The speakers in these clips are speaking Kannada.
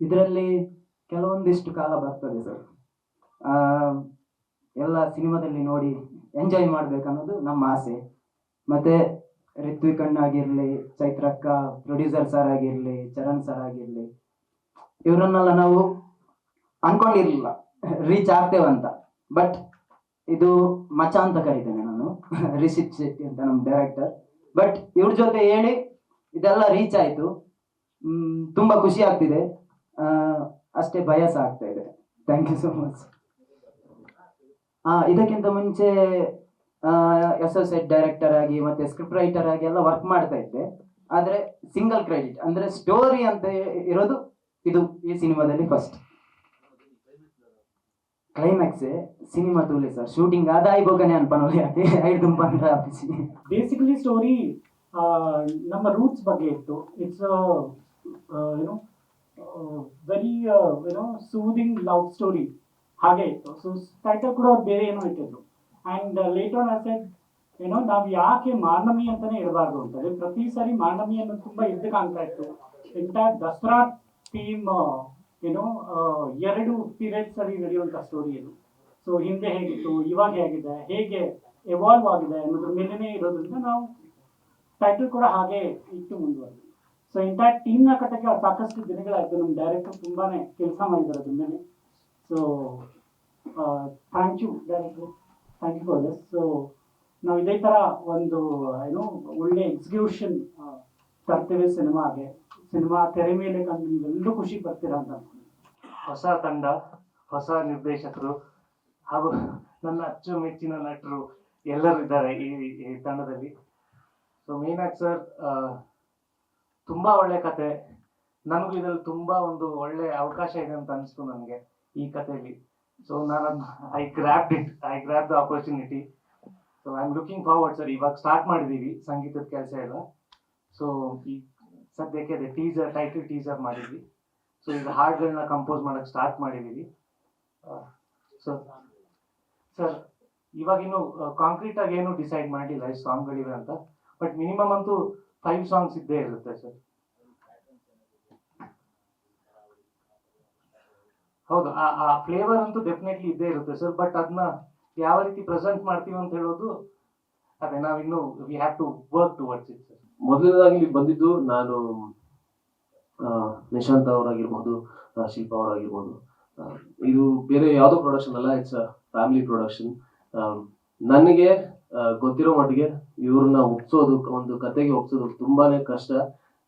ಇದರಲ್ಲಿ ಕೆಲವೊಂದಿಷ್ಟು ಕಾಲ ಬರ್ತದೆ ಸರ್. ಎಲ್ಲ ಸಿನಿಮಾದಲ್ಲಿ ನೋಡಿ ಎಂಜಾಯ್ ಮಾಡ್ಬೇಕನ್ನೋದು ನಮ್ಮ ಆಸೆ. ಮತ್ತು ರಿತ್ವಿಕ್ ಅಣ್ಣ ಆಗಿರಲಿ, ಚೈತ್ರಕ್ಕ ಪ್ರೊಡ್ಯೂಸರ್ ಸರ್ ಆಗಿರಲಿ, ಚರಣ್ ಸರ್ ಆಗಿರಲಿ, ಇವರನ್ನೆಲ್ಲ ನಾವು ಅನ್ಕೊಂಡಿರ್ಲಿಲ್ಲ. ರೀಚ್ ಆಗ್ತೇವಂತ. ಬಟ್ ಇದು ಮಚ ಅಂತ ಕರಿತೇನೆ ನಾನು. ರಿಷಿತ್ ಶೆಟ್ಟಿ ಅಂತ ನಮ್ಮ ಡೈರೆಕ್ಟರ್ ಬಟ್ ಇವ್ರ ಜೊತೆ ಹೇಳಿ ಇದೆಲ್ಲ ರೀಚ್ ಆಯಿತು. ತುಂಬ ಖುಷಿ ಆಗ್ತಿದೆ. ಅಷ್ಟೇ ಬಯಸ ಆಗ್ತಾ ಇದೆ. ಥ್ಯಾಂಕ್ ಯು ಸೋ ಮಚ್ ಇದಕ್ಕಿಂತ ಮುಂಚೆ ಅಸೋಸಿಯೇಟ್ ಡೈರೆಕ್ಟರ್ ಆಗಿ ಮತ್ತೆ ಸ್ಕ್ರಿಪ್ಟ್ ರೈಟರ್ ಆಗಿ ಎಲ್ಲ ವರ್ಕ್ ಮಾಡ್ತಾ ಇದ್ದೆ. ಆದ್ರೆ ಸಿಂಗಲ್ ಕ್ರೆಡಿಟ್ ಅಂದ್ರೆ ಸ್ಟೋರಿ ಅಂತ ಇರೋದು ಇದು ಈ ಸಿನಿಮಾದಲ್ಲಿ ಫಸ್ಟ್ ಕ್ಲೈಮ್ಯಾಕ್ಸ್ ಸಿನಿಮಾ ತೂಲೆ ಸರ್ ಶೂಟಿಂಗ್ ಆದಾಯ ಬೋಗನೆ ಅನ್ಪನೋಲಿ ಬೇಸಿಕಲಿ ಸ್ಟೋರಿ ನಮ್ಮ ರೂಟ್ಸ್ ಬಗ್ಗೆ ಇತ್ತು. ಇಟ್ಸ್ ಏನೋ? ವೆರಿ ಏನೋ ಸೂದಿಂಗ್ ಲವ್ ಸ್ಟೋರಿ ಹಾಗೆ ಇತ್ತು ಸೊ ಟೈಟಲ್ ಕೂಡ ಅವ್ರು ಬೇರೆ ಏನೋ ಇಟ್ಟಿದ್ರು. ಆ್ಯಂಡ್ ಲೇಟ್ ಆನ್ ಅಸೆಡ್ ಏನೋ ನಾವು ಯಾಕೆ ಮಾರ್ನಮಿ ಅಂತಾನೆ ಇಡಬಾರ್ದು ಅಂತಂದ್ರೆ ಪ್ರತಿ ಸಾರಿ ಮಾರ್ನಮಿ ಅನ್ನೋದು ತುಂಬಾ ಎದ್ದು ಕಾಣ್ತಾ ಇತ್ತು. ಎಂಟೈರ್ ದಸರಾ ಟೀಮ್ ಏನೋ ಎರಡು ಪೀರಿಯಡ್ಸ್ ಅಲ್ಲಿ ನಡೆಯುವಂತಹ ಸ್ಟೋರಿ ಇದು. ಸೊ ಹಿಂದೆ ಹೇಗಿತ್ತು, ಇವಾಗ ಹೇಗಿದೆ, ಹೇಗೆ ಎವಾಲ್ವ್ ಆಗಿದೆ ಅನ್ನೋದ್ರ ಮೇಲೇನೆ ಇರೋದ್ರಿಂದ ನಾವು ಟೈಟಲ್ ಕೂಡ ಹಾಗೆ ಇಟ್ಟು ಮುಂದುವರೆದು ಸೊ ಇಂಟೈರ್ ಟೀಮ್ನ ಕಟ್ಟಕ್ಕೆ ಸಾಕಷ್ಟು ದಿನಗಳಾಯ್ತು. ನಮ್ಮ ಡೈರೆಕ್ಟರ್ ತುಂಬಾನೇ ಕೆಲಸ ಮಾಡಿದ್ದಾರೆ ಅದ್ರ ಮೇಲೆ. So thank you director thank you for this so ನಾವು ಇದೇ ತರ ಒಂದು ಏನು ಒಳ್ಳೆ ಎಕ್ಸಿಕ್ಯೂಷನ್ ತರ್ತೇವೆ ಸಿನಿಮಾಗೆ. ಸಿನಿಮಾ ತೆರೆ ಮೇಲೆ ಕಂಡು ನೀವೆಲ್ಲರೂ ಖುಷಿ ಪಡ್ತೀರಾ ಅಂತ. ಹೊಸ ತಂಡ, ಹೊಸ ನಿರ್ದೇಶಕರು ಹಾಗೂ ನನ್ನ ಅಚ್ಚುಮೆಚ್ಚಿನ ನಟರು ಎಲ್ಲರೂ ಇದ್ದಾರೆ ಈ ತಂಡದಲ್ಲಿ. ಸೊ ಮೇನಾಗಿ ಸರ್ ತುಂಬಾ ಒಳ್ಳೆ ಕತೆ. ನನಗೂ ಇದ್ರಲ್ಲಿ ತುಂಬಾ ಒಂದು ಒಳ್ಳೆ ಅವಕಾಶ ಇದೆ ಅಂತ ಅನಿಸ್ತು ನನಗೆ ಈ ಕಥೆಯಲ್ಲಿ ಸೊ ನಾನು I grab it I grab the opportunity so I am looking forward sir ಇವಾಗ ಸ್ಟಾರ್ಟ್ ಮಾಡಿದೀವಿ ಸಂಗೀತದ ಕೆಲಸ ಎಲ್ಲ. ಸೊ ಈ ಸದ್ಯಕ್ಕೆ ಅದೇ ಟೀಸರ್ ಟೈಟಲ್ ಟೀಸರ್ ಮಾಡಿದ್ವಿ. ಸೊ ಈಗ ಹಾಡ್ಗಳನ್ನ ಕಂಪೋಸ್ ಮಾಡಕ್ ಸ್ಟಾರ್ಟ್ ಮಾಡಿದೀವಿ. ಸೊ ಸರ್ ಇವಾಗ ಇನ್ನು ಕಾಂಕ್ರೀಟ್ ಆಗಿ ಏನು ಡಿಸೈಡ್ ಮಾಡಿಲ್ಲ ಎಷ್ಟು ಸಾಂಗ್ಗಳಿವೆ ಅಂತ. ಬಟ್ ಮಿನಿಮಮ್ ಅಂತೂ ಫೈವ್ ಸಾಂಗ್ಸ್ ಇದ್ದೇ ಇರುತ್ತೆ ಸರ್ ಹೌದು, ಆ ಆ ಫ್ಲೇವರ್ ಅಂತೂ ಡೆಫಿನೆಟ್ಲಿ ಇದ್ದೇ ಇರುತ್ತೆ ಸರ್ ಬಟ್ ಅದನ್ನ ಯಾವ ರೀತಿ ಪ್ರೆಸೆಂಟ್ ಮಾಡ್ತೀವಿ ಅಂತ ಹೇಳೋದು, ಅದೇ ಇನ್ನು we have to work towards it sir ಮೊದಲನೇದಾಗಿ ಬಂದಿದ್ದು ನಾನು ನಿಶಾಂತ್ ಅವರಾಗಿರ್ಬೋದು ಶಿಲ್ಪ ಅವರಾಗಿರ್ಬೋದು. ಇದು ಬೇರೆ ಯಾವುದೋ ಪ್ರೊಡಕ್ಷನ್ ಅಲ್ಲ ಇಟ್ಸ್ ಅ ಫ್ಯಾಮಿಲಿ ಪ್ರೊಡಕ್ಷನ್ ನನಗೆ ಗೊತ್ತಿರೋ ಮಟ್ಟಿಗೆ ಇವ್ರನ್ನ ಒಪ್ಸೋದು, ಒಂದು ಕತೆಗೆ ಒಪ್ಸೋದು ತುಂಬಾನೇ ಕಷ್ಟ.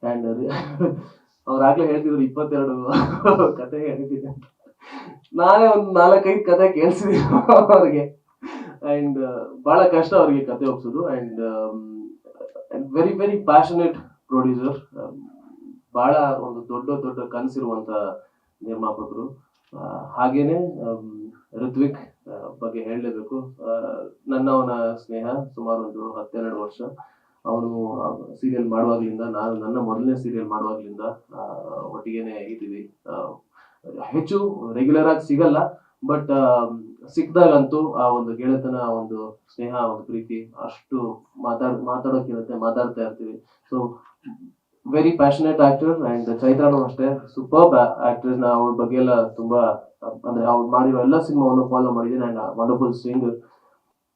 ಅಂಡ್ ಅವ್ರಾಗ್ಲೇ ಹೇಳ್ತಿದ್ರು ಇಪ್ಪತ್ತೆರಡು ಕತೆ ಹೇಳ್ತಿದ್ದೆ. ನಾನೇ ಒಂದು ನಾಲ್ಕೈದು ಕತೆ ಕೇಳಿಸಿದ್ದೀನಿ ಅವ್ರಿಗೆ. ಅಂಡ್ ಬಹಳ ಕಷ್ಟ ಅವ್ರಿಗೆ ಕತೆ ಒಪ್ಸೋದು. And very very passionate producer ಬಹಳ ಒಂದು ದೊಡ್ಡ ದೊಡ್ಡ ಕನಸಿರುವಂತ ನಿರ್ಮಾಪಕರು. ಹಾಗೇನೆ ಋತ್ವಿಕ್ ಬಗ್ಗೆ ಹೇಳಲೇಬೇಕು. ನನ್ನ ಅವನ ಸ್ನೇಹ ಸುಮಾರು ಒಂದು ಹತ್ತೆರಡು ವರ್ಷ. ಅವನು ಸೀರಿಯಲ್ ಮಾಡುವಾಗ್ಲಿಂದ, ನಾನು ನನ್ನ ಮೊದಲನೇ ಸೀರಿಯಲ್ ಮಾಡುವಾಗ್ಲಿಂದ ಒಟ್ಟಿಗೆನೆ ಇದ್ದೀವಿ. ಹೆಚ್ಚು ರೆಗ್ಯುಲರ್ ಆಗಿ ಸಿಗಲ್ಲ ಬಟ್ ಸಿಕ್ದಾಗಂತೂ ಆ ಒಂದು ಗೆಳೆತನ ಒಂದು ಸ್ನೇಹ ಒಂದು ಪ್ರೀತಿ ಅಷ್ಟು ಮಾತಾಡ್ ಮಾತಾಡೋಕ್ಕಿರುತ್ತೆ ಮಾತಾಡ್ತಾ ಇರ್ತೀವಿ. So very passionate actor and ಚೈತ್ರಾನು ಅಷ್ಟೇ ಸೂಪರ್ ಆಕ್ಟರ್ ನಾ ಅವ್ರ ಬಗ್ಗೆ ಎಲ್ಲ ತುಂಬಾ, ಅಂದ್ರೆ ಅವ್ರು ಮಾಡಿರೋ ಎಲ್ಲ ಸಿನಿಮಾವನ್ನು ಫಾಲೋ ಮಾಡಿದ್ದೀನಿ and wonderful singer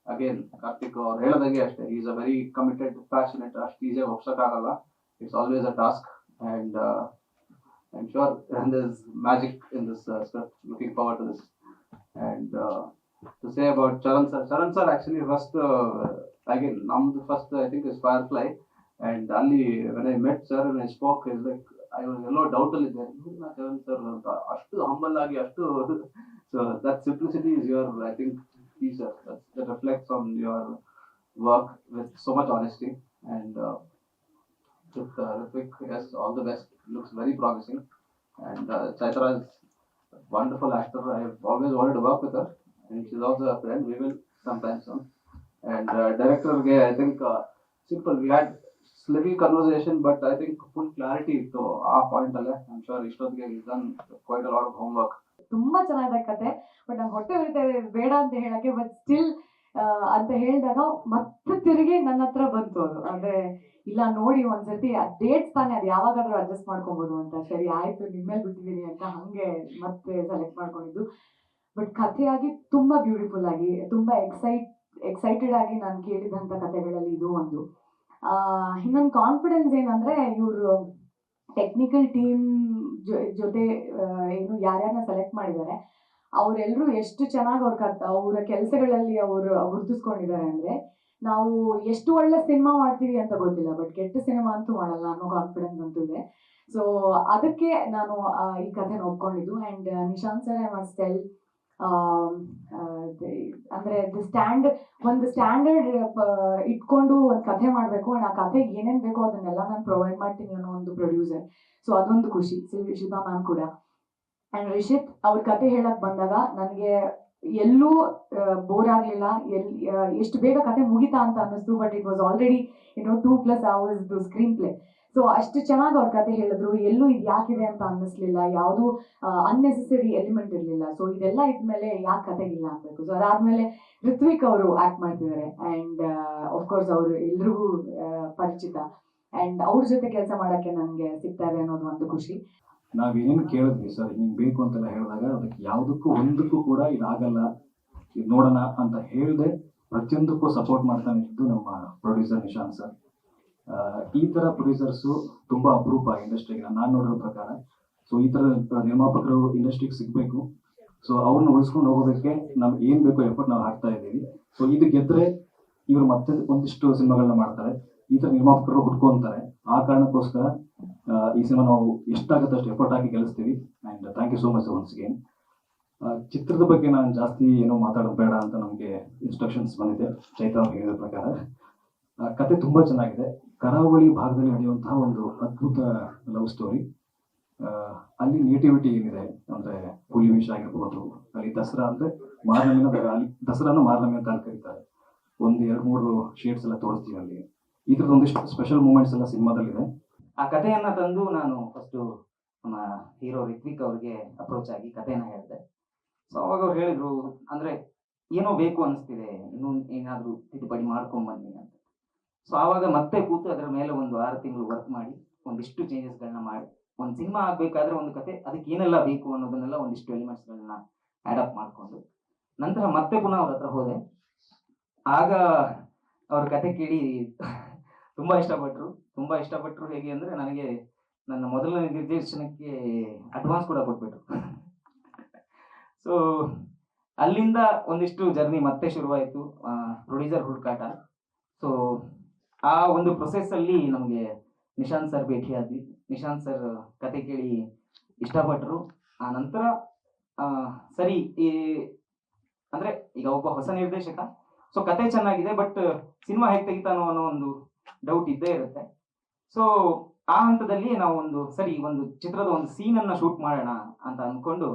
again Karthik ಅವ್ರು ಹೇಳದಾಗೆ ಅಷ್ಟೇ is a very committed passionate ಅಷ್ಟು ಈಸಿಯಾಗಿ ಒಪ್ಸಕ್ಕಾಗಲ್ಲ. It's always a task and I am sure this magic in this script looking power to this and to say about Charan sir Charan sir actually first again ನಮ್ದು first I think is firefly and ಅಲ್ಲಿ when I met sir I spoke is like I was yellow doubt ಅಲ್ಲಿ ಇದ್ದೆ ಇವ್ರನ್ನ ಚರಣ್ ಸರ್ ಅಂತ ಅಷ್ಟು ಹಂಬಲ್ ಆಗಿ ಅಷ್ಟು so that simplicity is your I think teaser that, that reflects on your work with so much honesty and uh, with uh, Ritvik, yes, all the best. Looks very promising. And uh, Chaitra is a wonderful actor. I've always wanted to work with her, and she's also a friend. We will sometime soon. And uh, director, ge, I think uh, simple. We had slivy but I think full clarity ಇತ್ತು ಆ ಪಾಯಿಂಟ್ point, alle, ಶೋರ್ ಇಷ್ಟೊತ್ತಿಗೆ is done quite a lot of homework ತುಂಬಾ ಚೆನ್ನಾಗಿದೆ ಕತೆ ಬಟ್ ನಂಗೆ ಹೊಟ್ಟೆ ಉರಿತಾ ಇದೆ ಬೇಡ ಅಂತ ಹೇಳಕ್ಕೆ ಬಟ್ ಸ್ಟಿಲ್ ಅಂತ ಹೇಳಿದಾಗ ಮತ್ತೆ ತಿರುಗಿ ನನ್ನ ಹತ್ರ ಬಂತು ಅದು. ಅಂದ್ರೆ ಇಲ್ಲ ನೋಡಿ ಒಂದ್ಸತಿ ಡೇಟ್ಸ್ ತಾನೇ ಅದು ಯಾವಾಗಾದ್ರೂ ಅಡ್ಜಸ್ಟ್ ಮಾಡ್ಕೊಬೋದು ಅಂತ. ಸರಿ ಆಯ್ತು ನಿಮ್ಮೇಲೆ ಬಿಟ್ಟಿದ್ದೀನಿ ಅಂತ ಹಂಗೆ ಮತ್ತೆ ಸೆಲೆಕ್ಟ್ ಮಾಡ್ಕೊಂಡಿದ್ದು. ಬಟ್ ಕಥೆಯಾಗಿ ತುಂಬಾ ಬ್ಯೂಟಿಫುಲ್ ಆಗಿ ತುಂಬಾ ಎಕ್ಸೈಟ್ ಎಕ್ಸೈಟೆಡ್ ಆಗಿ ನಾನು ಕೇಳಿದಂತ ಕಥೆಗಳಲ್ಲಿ ಇದು ಒಂದು. ಇನ್ನೊಂದು ಕಾನ್ಫಿಡೆನ್ಸ್ ಏನಂದ್ರೆ ಇವರು ಟೆಕ್ನಿಕಲ್ ಟೀಮ್ ಜೊತೆ ಏನು ಯಾರ್ಯಾರನ್ನ ಸೆಲೆಕ್ಟ್ ಮಾಡಿದ್ದಾರೆ ಅವರೆಲ್ಲರೂ ಎಷ್ಟು ಚೆನ್ನಾಗಿ ಅವ್ರ ಕತ್ ಅವರ ಕೆಲಸಗಳಲ್ಲಿ ಅವರು ಗುರುತಿಸ್ಕೊಂಡಿದ್ದಾರೆ ಅಂದ್ರೆ, ನಾವು ಎಷ್ಟು ಒಳ್ಳೆ ಸಿನಿಮಾ ಮಾಡ್ತೀವಿ ಅಂತ ಗೊತ್ತಿಲ್ಲ ಬಟ್ ಕೆಟ್ಟ ಸಿನಿಮಾ ಅಂತೂ ಮಾಡಲ್ಲ ಅನ್ನೋ ಕಾನ್ಫಿಡೆನ್ಸ್ ಅಂತೂ ಇದೆ. ಸೊ ಅದಕ್ಕೆ ನಾನು ಈ ಕಥೆನ ಒಪ್ಕೊಂಡಿದ್ದು. And Nishant sir I must tell ಅಂದ್ರೆ ಸ್ಟ್ಯಾಂಡ್ ಒಂದು ಸ್ಟ್ಯಾಂಡರ್ಡ್ ಇಟ್ಕೊಂಡು ಒಂದು ಕಥೆ ಮಾಡಬೇಕು ಆ ಕಥೆಗೆ ಏನೇನ್ ಬೇಕೋ ಅದನ್ನೆಲ್ಲ ನಾನು ಪ್ರೊವೈಡ್ ಮಾಡ್ತೀನಿ ಅನ್ನೋ ಒಂದು ಪ್ರೊಡ್ಯೂಸರ್ ಸೊ ಅದೊಂದು ಖುಷಿ ಶಿಲ್ಪಾ ಮ್ಯಾಮ್ ಕೂಡ. ಅಂಡ್ ರಿಷಿತ್ ಅವ್ರ ಕತೆ ಹೇಳಕ್ ಬಂದಾಗ ನನಗೆ ಎಲ್ಲೂ ಬೋರ್ ಆಗಲಿಲ್ಲ. ಎಲ್ ಎಷ್ಟು ಬೇಗ ಕತೆ ಮುಗಿತಾ ಅಂತ ಅನ್ನಿಸ್ತು but it was already no two plus hours screenplay so ಅಷ್ಟು ಚೆನ್ನಾಗಿ ಅವ್ರ ಕತೆ ಹೇಳಿದ್ರು. ಎಲ್ಲೂ ಇದು ಯಾಕಿದೆ ಅಂತ ಅನ್ನಿಸ್ಲಿಲ್ಲ. ಯಾವುದು ಅನ್ನೆಸೆಸರಿ ಎಲಿಮೆಂಟ್ ಇರಲಿಲ್ಲ. ಸೊ ಇದೆಲ್ಲ ಇದ್ಮೇಲೆ ಯಾಕೆ ಕತೆಗಿಲ್ಲ ಅನ್ಬೇಕು. ಸೊ ಅದಾದ್ಮೇಲೆ ಋತ್ವಿಕ್ ಅವರು ಆಕ್ಟ್ ಮಾಡ್ತಿದ್ದಾರೆ ಅಂಡ್ ಕೋರ್ಸ್ ಅವರು ಎಲ್ರಿಗೂ ಪರಿಚಿತ. ಅಂಡ್ ಅವ್ರ ಜೊತೆ ಕೆಲಸ ಮಾಡೋಕ್ಕೆ ನನಗೆ ಸಿಗ್ತಾ ಇದೆ ಅನ್ನೋದು ಒಂದು ಖುಷಿ. ನಾವೇನೇನು ಕೇಳಿದ್ವಿ ಸರ್? ಹಿಂಗ್ ಬೇಕು ಅಂತೆಲ್ಲ ಹೇಳಿದಾಗ ಅದಕ್ಕೆ ಯಾವುದಕ್ಕೂ ಒಂದಕ್ಕೂ ಕೂಡ ಇದಾಗಲ್ಲ. ಇದು ನೋಡೋಣ ಅಂತ ಹೇಳಿದೆ ಪ್ರತಿಯೊಂದಕ್ಕೂ ಸಪೋರ್ಟ್ ಮಾಡ್ತಾನೆ ಇದ್ದು ನಮ್ಮ ಪ್ರೊಡ್ಯೂಸರ್ ನಿಶಾಂತ್ ಸರ್. ಈ ತರ ಪ್ರೊಡ್ಯೂಸರ್ಸ್ ತುಂಬಾ ಅಪರೂಪ ಇಂಡಸ್ಟ್ರಿಗೆ ನಾನು ನೋಡಿರೋ ಪ್ರಕಾರ. ಸೊ ಈ ತರ ನಿರ್ಮಾಪಕರು ಇಂಡಸ್ಟ್ರಿಗೆ ಸಿಗ್ಬೇಕು. ಸೊ ಅವ್ರನ್ನ ಉಳಿಸ್ಕೊಂಡು ಹೋಗೋದಕ್ಕೆ ನಮ್ಗೆ ಏನ್ ಬೇಕೋ ಎಫರ್ಟ್ ನಾವು ಹಾಕ್ತಾ ಇದ್ದೀವಿ. ಸೊ ಇದು ಗೆದ್ರೆ ಇವರು ಮತ್ತೆ ಒಂದಿಷ್ಟು ಸಿನಿಮಾಗಳನ್ನ ಮಾಡ್ತಾರೆ. ಈ ತರ ನಿರ್ಮಾಪಕರು ಹುಡ್ಕೊಂತಾರೆ. ಆ ಕಾರಣಕ್ಕೋಸ್ಕರ ಈ ಸಿನಿಮಾ ನಾವು ಎಷ್ಟಾಗುತ್ತೆ ಅಷ್ಟು ಎಫರ್ಟ್ ಹಾಕಿ ಗೆಲ್ಲಿಸ್ತೀವಿ. And thank you so much once again ಚಿತ್ರದ ಬಗ್ಗೆ ನಾನು ಜಾಸ್ತಿ ಏನೋ ಮಾತಾಡೋದು ಬೇಡ ಅಂತ ನಮಗೆ ಇನ್ಸ್ಟ್ರಕ್ಷನ್ಸ್ ಬಂದಿದೆ. ಚೈತ್ರ ಹೇಳಿದ ಪ್ರಕಾರ. ಕತೆ ತುಂಬಾ ಚೆನ್ನಾಗಿದೆ. ಕರಾವಳಿ ಭಾಗದಲ್ಲಿ ನಡೆಯುವಂತಹ ಒಂದು ಅದ್ಭುತ ಲವ್ ಸ್ಟೋರಿ ಅಲ್ಲಿ ನೇಟಿವಿಟಿ ಏನಿದೆ ಅಂದ್ರೆ ಹುಲಿ ಆಗಿರ್ಬೋದು, ಅಲ್ಲಿ ದಸರಾ ಅಂದ್ರೆ ಮಾರ್ನಮಿನ ಅಲ್ಲಿ ದಸರಾನ ಮಾರ್ನಮಿ ಅಂತ ಕರೀತಾರೆ ಒಂದು, ಎರಡು, ಮೂರು ಶೇಡ್ಸ್ ಎಲ್ಲ ತೋರಿಸ್ತೀವಿ ಅಲ್ಲಿ. ಈ ಥರದ ಒಂದಿಷ್ಟು ಸ್ಪೆಷಲ್ ಮೂಮೆಂಟ್ಸ್ ಎಲ್ಲ ಸಿನಿಮಾದಲ್ಲಿದೆ. ಆ ಕಥೆಯನ್ನ ತಂದು ನಾನು ಫಸ್ಟು ನಮ್ಮ ಹೀರೋ ರಿತ್ವಿಕ್ ಅವ್ರಿಗೆ ಅಪ್ರೋಚ್ ಆಗಿ ಕಥೆಯನ್ನ ಹೇಳಿದೆ. ಸೊ ಅವಾಗ ಅವ್ರು ಹೇಳಿದ್ರು, ಅಂದ್ರೆ ಏನೋ ಬೇಕು ಅನಿಸ್ತಿದೆ ಇನ್ನೂ ಏನಾದರೂ ತಿದ್ದುಪಡಿ ಮಾಡ್ಕೊಂಡ್ ಬನ್ನಿ ಅಂತ. ಸೊ ಆವಾಗ ಮತ್ತೆ ಕೂತು ಅದರ ಮೇಲೆ ಒಂದು ಆರು ತಿಂಗಳು ವರ್ಕ್ ಮಾಡಿ, ಒಂದಿಷ್ಟು ಚೇಂಜಸ್ಗಳನ್ನ ಮಾಡಿ, ಒಂದು ಸಿನಿಮಾ ಆಗಬೇಕಾದ್ರೆ ಒಂದು ಕತೆ, ಅದಕ್ಕೆ ಏನೆಲ್ಲ ಬೇಕು ಅನ್ನೋದನ್ನೆಲ್ಲ ಒಂದಿಷ್ಟು ಎಲಿಮೆಂಟ್ಸ್ಗಳನ್ನ ಅಡಾಪ್ಟ್ ಮಾಡಿಕೊಂಡು, ನಂತರ ಮತ್ತೆ ಪುನಃ ಅವ್ರ ಹತ್ರ ಹೋದೆ. ಆಗ ಅವ್ರ ಕತೆ ಕೇಳಿ ತುಂಬಾ ಇಷ್ಟಪಟ್ರು ತುಂಬಾ ಇಷ್ಟಪಟ್ರು ಹೇಗೆ ಅಂದ್ರೆ ನನಗೆ ನನ್ನ ಮೊದಲನೇ ನಿರ್ದೇಶನಕ್ಕೆ ಅಡ್ವಾನ್ಸ್ ಕೂಡ ಕೊಟ್ಬಿಟ್ರು. ಸೊ ಅಲ್ಲಿಂದ ಒಂದಿಷ್ಟು ಜರ್ನಿ ಮತ್ತೆ ಶುರುವಾಯಿತು. ಪ್ರೊಡ್ಯೂಸರ್ ಹುಡುಕಾಟ. ಸೊ ಆ ಒಂದು ಪ್ರೊಸೆಸ್ ಅಲ್ಲಿ ನಮಗೆ ನಿಶಾಂತ್ ಸರ್ ಭೇಟಿಯಾದ್ವಿ ನಿಶಾಂತ್ ಸರ್ ಕತೆ ಕೇಳಿ ಇಷ್ಟಪಟ್ಟರು ಆ ನಂತರ ಸರಿ, ಈ, ಅಂದ್ರೆ ಈಗ ಒಬ್ಬ ಹೊಸ ನಿರ್ದೇಶಕ. ಸೊ ಕತೆ ಚೆನ್ನಾಗಿದೆ ಬಟ್ ಸಿನಿಮಾ ಹೇಗೆ ತೆಗಿತಾನೋ ಅನ್ನೋ ಒಂದು ಡೌಟ್ ಇದ್ದೇ ಇರುತ್ತೆ. ಸೊ ಆ ಹಂತದಲ್ಲಿ ನಾವು ಒಂದು, ಸರಿ, ಒಂದು ಚಿತ್ರದ ಒಂದು ಸೀನ್ ಅನ್ನ ಶೂಟ್ ಮಾಡೋಣ ಅಂತ ಅನ್ಕೊಂಡು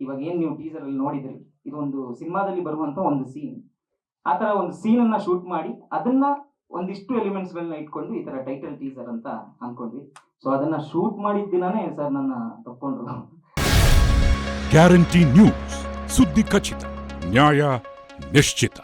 ಇವಾಗ ಏನ್ ನೀವು ಟೀಸರ್ ಅಲ್ಲಿ ನೋಡಿದ್ರಿ? ಇದು ಒಂದು ಸಿನಿಮಾದಲ್ಲಿ ಬರುವಂತ ಒಂದು ಸೀನ್ ಆ ತರ ಒಂದು ಸೀನ್ ಅನ್ನ ಶೂಟ್ ಮಾಡಿ, ಅದನ್ನ ಒಂದಿಷ್ಟು ಎಲಿಮೆಂಟ್ಸ್ ಗಳನ್ನ ಇಟ್ಕೊಂಡು ಈ ತರ ಟೈಟಲ್ ಟೀಸರ್ ಅಂತ ಅನ್ಕೊಂಡ್ವಿ. ಸೊ ಅದನ್ನ ಶೂಟ್ ಮಾಡಿದ ದಿನಾನೇ ಸರ್ ನನ್ನ ತಪ್ಕೊಂಡ್ರು. ಗ್ಯಾರಂಟಿ ನ್ಯೂಸ್ ಸುದ್ದಿ ಖಚಿತ, ನ್ಯಾಯ ನಿಶ್ಚಿತ.